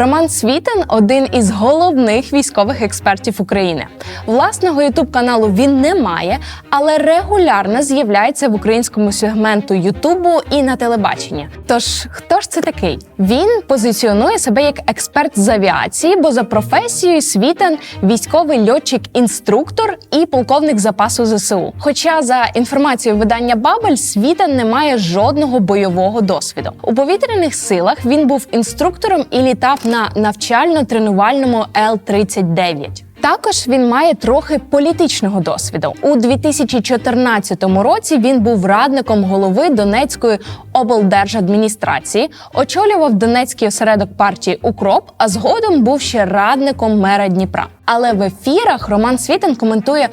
Роман Світин один із головних військових експертів України. Власного ютуб каналу він не має, але регулярно з'являється в українському сегменту Ютубу і на телебаченні. Тож хто ж це такий? Він позиціонує себе як експерт з авіації, бо за професією Світин військовий льотчик-інструктор і полковник запасу ЗСУ. Хоча за інформацією видання Бабель, Світин не має жодного бойового досвіду. У повітряних силах він був інструктором і літав на навчально-тренувальному Л-39. Також він має трохи політичного досвіду. У 2014 році він був радником голови Донецької облдержадміністрації, очолював Донецький осередок партії Укроп, а згодом був ще радником мера Дніпра. Але в ефірах Роман Світин коментує.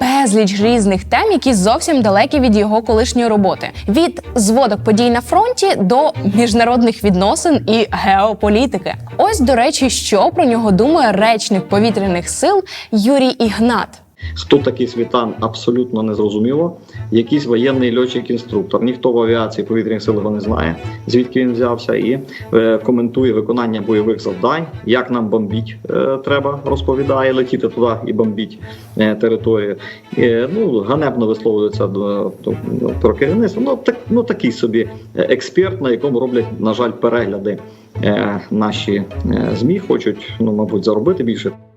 Безліч різних тем, які зовсім далекі від його колишньої роботи: від зводок подій на фронті до міжнародних відносин і геополітики. Ось до речі, що про нього думає речник повітряних сил Юрій Ігнат. Хто такий світан, абсолютно не зрозуміло. Якийсь воєнний льотчик-інструктор. Ніхто в авіації повітряних сил його не знає, звідки він взявся, і е, коментує виконання бойових завдань. Як нам бомбіть е, треба, розповідає, летіти туди і бомбіть е, територію. Е, ну ганебно висловлюється до, до, про керівництво. Ну так ну такий собі е, експерт, на якому роблять на жаль перегляди. Е, наші е, змі хочуть, ну мабуть, заробити більше.